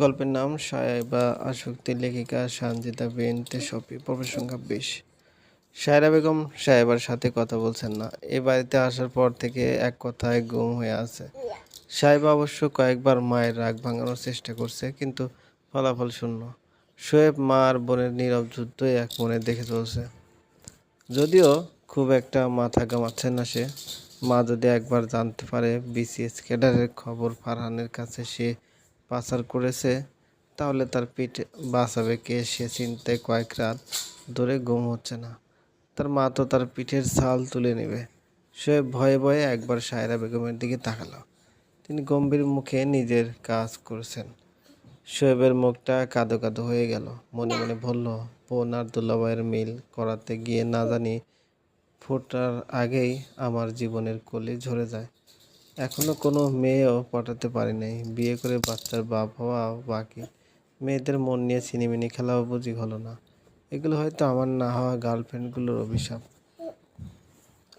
গল্পের নাম সাহেবা আসক্তির লেখিকা সানজিদা বিনতে শফি। পর্বের সংখ্যা বিশ। সায়রা বেগম সাহেবার সাথে কথা বলছেন না। এ বাড়িতে আসার পর থেকে এক কথায় গুম হয়ে আছে। সাহেবা অবশ্য কয়েকবার মায়ের রাগ ভাঙানোর চেষ্টা করছে, কিন্তু ফলাফল শূন্য। শোয়েব মা আর বোনের নীরব যুদ্ধই এক মনে দেখে চলছে। যদিও খুব একটা মাথা ঘামাচ্ছে না সে, মা যদি একবার জানতে পারে, বিসিএস ক্যাডারের খবর ফারহানের কাছে সে পাচার করেছে, তাহলে তার পিঠ বাঁচাবে কে সে চিন্তায় কয়েক রাত ধরে ঘুম হচ্ছে না। তার মা তো তার পিঠের ছাল তুলে নেবে। সে ভয়ে ভয়ে একবার সায়রা বেগমের দিকে তাকালো। তিনি গম্ভীর মুখে নিজের কাজ করছেন। শোয়েবের মুখটা কাদো কাদো হয়ে গেল। মনে মনে বলল বোন আর দুলাভাইয়ের মিল করাতে গিয়ে না জানি ফোটার আগেই আমার জীবনের কলি ঝরে যায়। এখনও কোনো মেয়েও পটাতে পারি নাই বিয়ে করে বাচ্চার বাপ হওয়াও বাকি। মেয়েদের মন নিয়ে ছিনিমিনি খেলাও বুঝি হলো না। এগুলো হয়তো আমার না হওয়া গার্লফ্রেন্ডগুলোর অভিশাপ।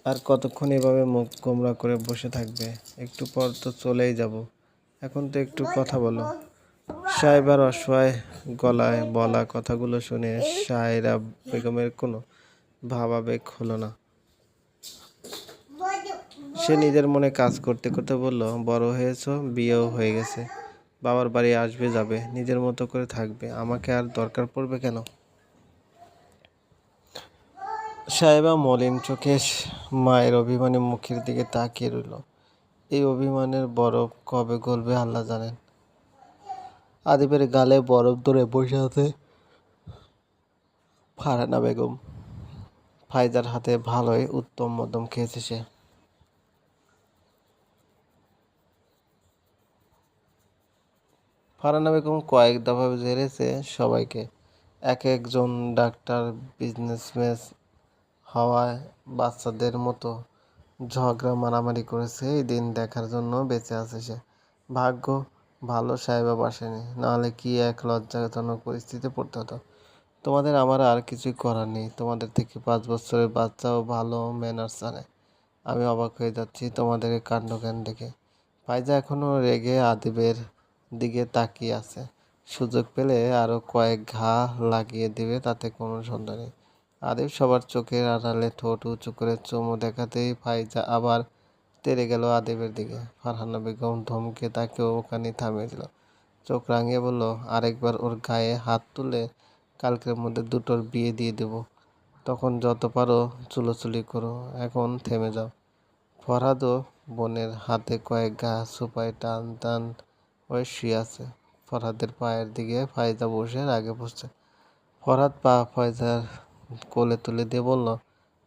আর কতক্ষণ এভাবে মুখ গোমরা করে বসে থাকবে? একটু পর তো চলেই যাব। এখন তো একটু কথা বলো। সাহেবার অসহায় গলায় বলা কথাগুলো শুনে সায়রা বেগমের কোনো ভাবাবেগ হলো না। সে নিজের মনে কাজ করতে করতে বলল, বড় হয়েছো, বিয়েও হয়ে গেছে। বাবার বাড়ি আসবে, যাবে। নিজের মতো করে থাকবে। আমাকে আর দরকার পড়বে কেন? সাহেবা মলিন চোখে মায়ের অভিমানী মুখের দিকে তাকিয়ে রইল। এই অভিমানের বরফ কবে গলবে আল্লাহ জানেন। আদিবের গালে বরফ ধরে বসে আছে ফারানা বেগম। ফাইজার হাতে ভালোই উত্তম মধ্যম খেয়েছে সে। ফারানা বেগম কয়েক দফা জেরেছে সবাইকে। এক একজন ডাক্তার, বিজনেসম্যান হওয়ায় বাচ্চাদের মতো ঝগড়া মারামারি করেছে, এই দিন দেখার জন্য বেঁচে আছে সে। ভাগ্য ভালো, সাহেবা বাসেনি নাহলে কি এক লজ্জাজনক পরিস্থিতিতে পড়তে হতো? তোমাদের আমার আর কিছুই করার নেই। তোমাদের থেকে পাঁচ বছরের বাচ্চাও ভালো ম্যানার্স জানে। আমি অবাক হয়ে যাচ্ছি তোমাদের কাণ্ডজ্ঞান দেখে। ফাইজা এখনও রেগে আদিবের দিকে তাকিয়ে আছে। সুযোগ পেলে আরও কয়েক ঘা লাগিয়ে দেবে, তাতে কোনো সন্দেহ নেই। আদিব সবার চোখের আড়ালে ঠোঁট উঁচু করে চুমু দেখাতেই ফাইজা আবার তেড়ে গেল আদিবের দিকে। ফারহানা বেগম ধমকে তাকেও ওখানে থামিয়ে দিল। চোখ রাঙিয়ে বলল, আরেকবার ওর গায়ে হাত তুলে কালকের মধ্যে দুটোর বিয়ে দিয়ে দেব। তখন যত পারো চুলোচুলি করো, এখন থেমে যাও। ফরহাদও বোনের হাতে কয়েক গা সুপায় টান টান হয়ে শুয়ে আছে। ফরহাদের পায়ের দিকে ফায়দা বসে আগে বসছে। ফরহাদ পা ফয়জার কোলে তুলে দিয়ে বলল,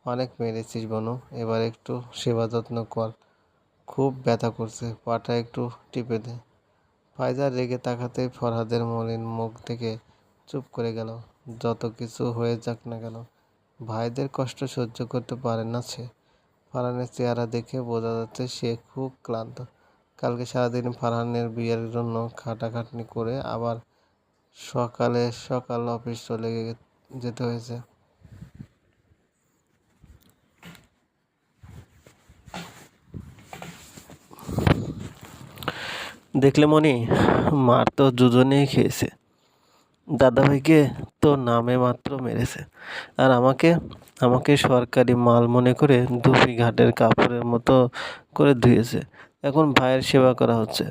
অনেক মেরেছিস বনু, এবার একটু সেবা যত্ন কর। খুব ব্যথা করছে, পাটা একটু টিপে দে। ফায়জার রেগে তাকাতেই ফরহাদের মলিন মুখ থেকে চুপ করে গেল। যত কিছু হয়ে যাক না কেন, ভাইদের কষ্ট সহ্য করতে পারে না সে। ফারহানের চেহারা দেখে বোঝা যাচ্ছে সে খুব ক্লান্ত। কালকে সারাদিন ফারহানের বিয়ের জন্য খাটাখাটনি করে আবার সকালে সকাল অফিস চলে যেতে হয়েছে। দেখলে মনি, মার তো দুজনেই খেয়েছে। দাদাভাইকে তো নামে মাত্র মেরেছে। আর আমাকে আমাকে সরকারি মাল মনে করে দুপি ঘাটের কাপড়ের মতো করে ধুয়েছে। এখন ভাইয়ের সেবা করা হচ্ছে।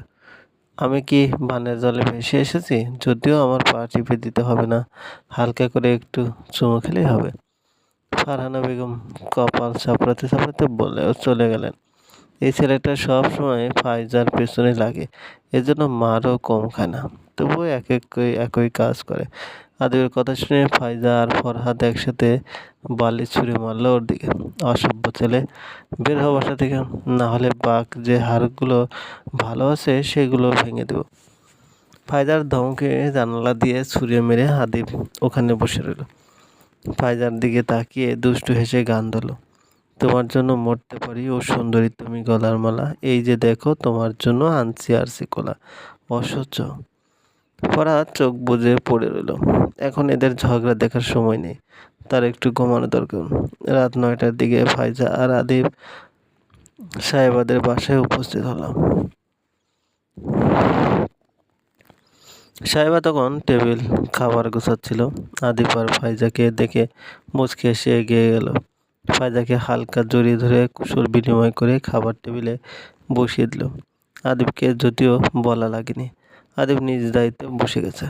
আমি কি বানের জলে ভেসে এসেছি? যদিও আমার পা টিপে দিতে হবে না, হালকা করে একটু চুমু খেলেই হবে। ফারহানা বেগম কপাল চাপড়াতে চাপড়াতে বলেও চলে গেলেন। এই ছেলেটা সব সময় ফাইজার পেছনে লাগে, এজন্য মারও কম খায় না। তবুও এক একই একই কাজ করে। আদিবের কথা শুনে ফাইজা আর ফরহাদ একসাথে বালি ছুঁড়ে মারল ওর দিকে। অসভ্য ছেলে। বের হওয়া বাসা থেকে। না হলে বাঘ যে হাড়গুলো ভালো আছে সেগুলো ভেঙে দেবো। ফাইজার ধমকে জানালা দিয়ে ছুঁড়ে মেরে আদিব ওখানে বসে রইল। ফাইজার দিকে তাকিয়ে দুষ্টু হেসে গান ধরলো। তোমার জন্য মরতে পারি ও সুন্দরী তুমি গলার মালা। এই যে দেখো, তোমার জন্য আনছি আরসি কোলা। অসহ্য। ফরাত চোখ বুজে পড়ে রইল। এখন এদের ঝগড়া দেখার সময় নেই। তার একটু ঘুমানো দরকার। রাত নয়টার দিকে ফাইজা আর আদিব সাহেবাদের বাসায় উপস্থিত হলাম। সাহেবা তখন টেবিল খাবার গোছাচ্ছিল। আদিপ আর ফাইজাকে দেখে মুচকে এসে এগিয়ে গেল। ফাইজাকে হালকা জড়িয়ে ধরে কুশল বিনিময় করে খাবার টেবিলে বসিয়ে দিল। আদিপকে যদিও বলা লাগেনি। আদিপ নিজ দায়িত্বে বসে গেছে।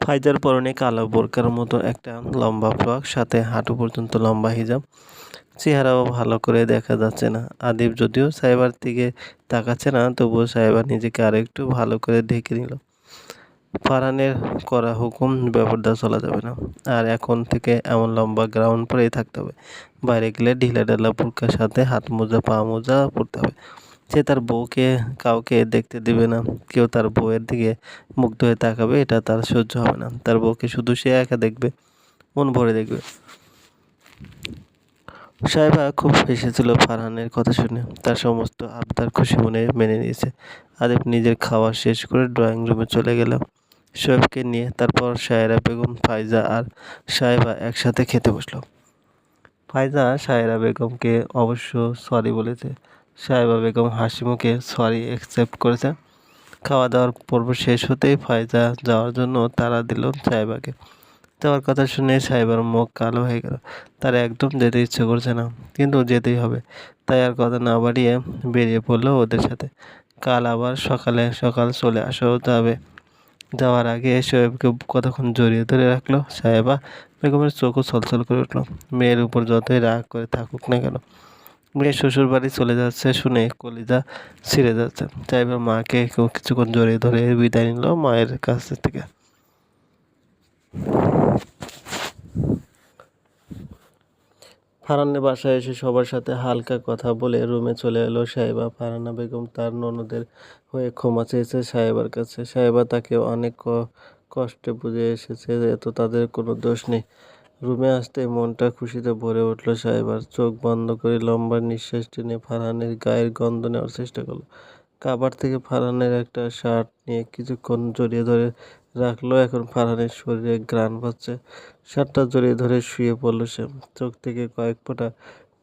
ফাইজার পরনে কালো বোরকার মতো একটা লম্বা ফ্রক, সাথে হাঁটু পর্যন্ত লম্বা হিজাব। চেহারাও ভালো করে দেখা যাচ্ছে না। আদিব যদিও সাইবার দিকে তাকাচ্ছে না, তবুও সাইবার নিজেকে আরেকটু ভালো করে ঢেকে নিল। ফারহানের করা হুকুম ব্যাপারটা চলা যাবে না। আর এখন থেকে এমন লম্বা গ্রাউন্ড পরেই থাকতে হবে। বাইরে গেলে ঢিলা ঢালা পুরকার সাথে হাত মোজা, পা মোজা পরতে হবে। সে তার বউকে কাউকে দেখতে দেবে না। কেউ তার বউয়ের দিকে মুগ্ধ হয়ে তাকাবে, এটা তার সহ্য হবে না। তার বউকে শুধু সে একা দেখবে, মন ভরে দেখবে। সাহেবা খুব হেসেছিল ফারহানের কথা শুনে। তার সমস্ত আবদার খুশি মনে মেনে নিয়েছে। আদিব নিজের খাওয়া শেষ করে ড্রয়িং রুমে চলে গেল। শোয়েবকে নিয়ে তারপর সায়রা বেগম, ফাইজা আর সাহেবা একসাথে খেতে বসল। ফাইজা সায়রা বেগমকে অবশ্য সরি বলেছে। সাহেবা বেগম হাসি মুখে সরি অ্যাকসেপ্ট করেছে। খাওয়া দাওয়ার পর্ব শেষ হতেই ফায়জা যাওয়ার জন্য তারা দিল সাহেবাকে। যাওয়ার কথা শুনে সাহেবার মুখ কালো হয়ে গেল। তার একদম যেতে ইচ্ছে করছে না, কিন্তু যেতেই হবে। তাই আর কথা না বাড়িয়ে বেরিয়ে পড়ল ওদের সাথে। কাল আবার সকালে সকাল চলে আসা হতে হবে যাওয়ার আগে শোয়েবকে কতক্ষণ জড়িয়ে ধরে রাখল? সাহেবা বেগমের চোখও ছলছল করে উঠল। মেয়ের উপর যতই রাগ করে থাকুক না কেন মেয়ে শ্বশুর বাড়ি চলে যাচ্ছে শুনে কলিজা ছিঁড়ে যাচ্ছে। সাহেবের মাকে কেউ কিছুক্ষণ জড়িয়ে ধরে বিদায় নিল মায়ের কাছ থেকে। ফারহানের বাসায় এসে সবার সাথে হালকা কথা বলে রুমে চলে এলো সাহেবা। ফারহানা বেগম তার ননদের হয়ে ক্ষমা চেয়েছে সাহেবার কাছে। সাহেবা তাকে অনেক কষ্টে বুঝে এসেছে এত তাদের কোনো দোষ নেই। রুমে আসতে মনটা খুশিতে ভরে উঠল সাহেবার। চোখ বন্ধ করে লম্বা নিঃশ্বাস টেনে ফারহানের গায়ের গন্ধ নেওয়ার চেষ্টা করল। কাবার থেকে ফারহানের একটা শার্ট নিয়ে কিছুক্ষণ জড়িয়ে ধরে রাখল। এখন ফারহানের শরীরে গ্রান পাচ্ছে। শার্টটা জড়িয়ে ধরে শুয়ে পড়ল সে। চোখ থেকে কয়েক ফোঁটা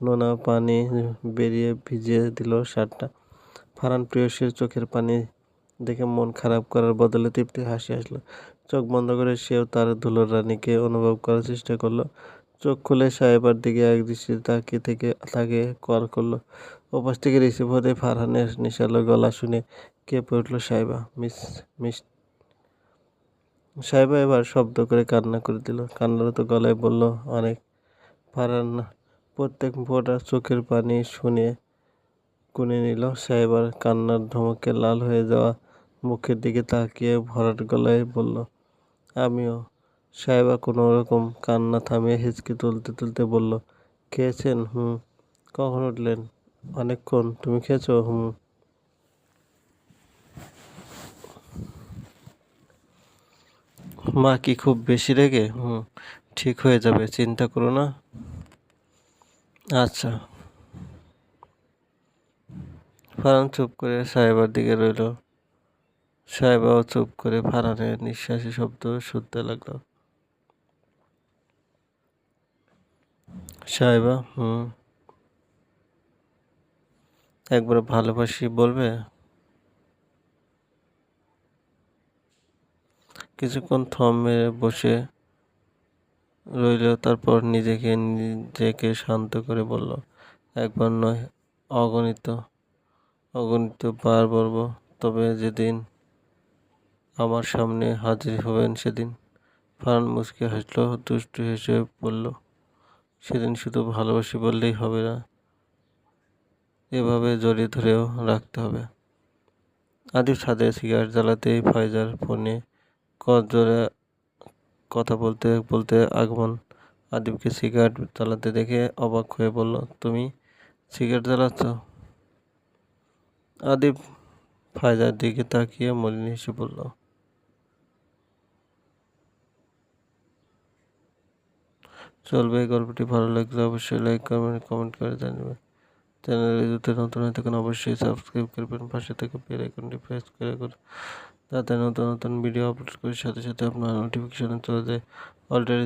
নোনা পানি বেরিয়ে ভিজিয়ে দিল শার্টটা ফারহান প্রিয়সীর চোখের পানি দেখে মন খারাপ করার বদলে তৃপ্তি হাসি আসলো। চোখ বন্ধ করে সেও তার ধুলোর রানীকে অনুভব করার চেষ্টা করল। চোখ খুলে সাহেবার দিকে এক দৃষ্টি তাকিয়ে থেকে, তাকে কল করল। ওপাশ থেকে রিসিভ হতে ফারহানের নিশালো গলা শুনে কেঁপে উঠল সাহেবা। মিস মিস সাহেবা এবার শব্দ করে কান্না করে দিল। কান্নারত গলায় বলল, অনেক। ফারহান প্রত্যেক ফোঁটা চোখের পানি শুনে কুনে নিল। সাহেবার কান্নার ধমকে লাল হয়ে যাওয়া মুখের দিকে তাকিয়ে ভরাট গলায় বলল, আমিও। সাহেবা কোনো রকম কান্না থামিয়ে হিচকি তুলতে তুলতে বলল, খেয়েছেন? হুম। কখন উঠলেন? অনেকক্ষণ। তুমি খেয়েছো? হুম। মা কি খুব বেশি রেগে? হুম, ঠিক হয়ে যাবে, চিন্তা করো না। আচ্ছা। ফারান চুপ করে সাহেবার দিকে রইল। সাহেবাও চুপ করে ফারানের নিঃশ্বাসী শব্দ শুনতে লাগল। সাহেবা, হুম। একবার ভালোবাসি বলবে? কিছুক্ষণ থম মেরে বসে রইল, তারপর নিজেকে নিজেকে শান্ত করে বলল, একবার নয়, অগণিত অগণিত বার বলব, তবে যেদিন আমার সামনে হাজির হবেন সেদিন। ফারান মুচকে হাসলো, দুষ্টু হেসে বলল, সেদিন শুধু ভালোবাসি বললেই হবে না, এভাবে জড়িয়ে ধরেও রাখতে হবে। আদিব ছাদে সিগারেট জ্বালাতেই ফয়জার ফোনে জোরে কথা বলতে বলতে আগমন। আদিবকে সিগারেট জ্বালাতে দেখে অবাক হয়ে বলল, তুমি সিগারেট জ্বালাচ্ছ? আদিব ফায়দার দিকে তাকিয়ে মলিন হেসে বলল, চলবে, গল্পটি ভালো লাগলে অবশ্যই লাইক করবেন কমেন্ট করে জানাবেন চ্যানেলে যদি নতুন হয়ে থাকেন, অবশ্যই সাবস্ক্রাইব করবেন। পাশে থেকে বেল আইকনটি প্রেস করে যাতে নতুন নতুন ভিডিও আপলোড করার সাথে সাথে আপনার নোটিফিকেশানে চলে যায়। অলরেডি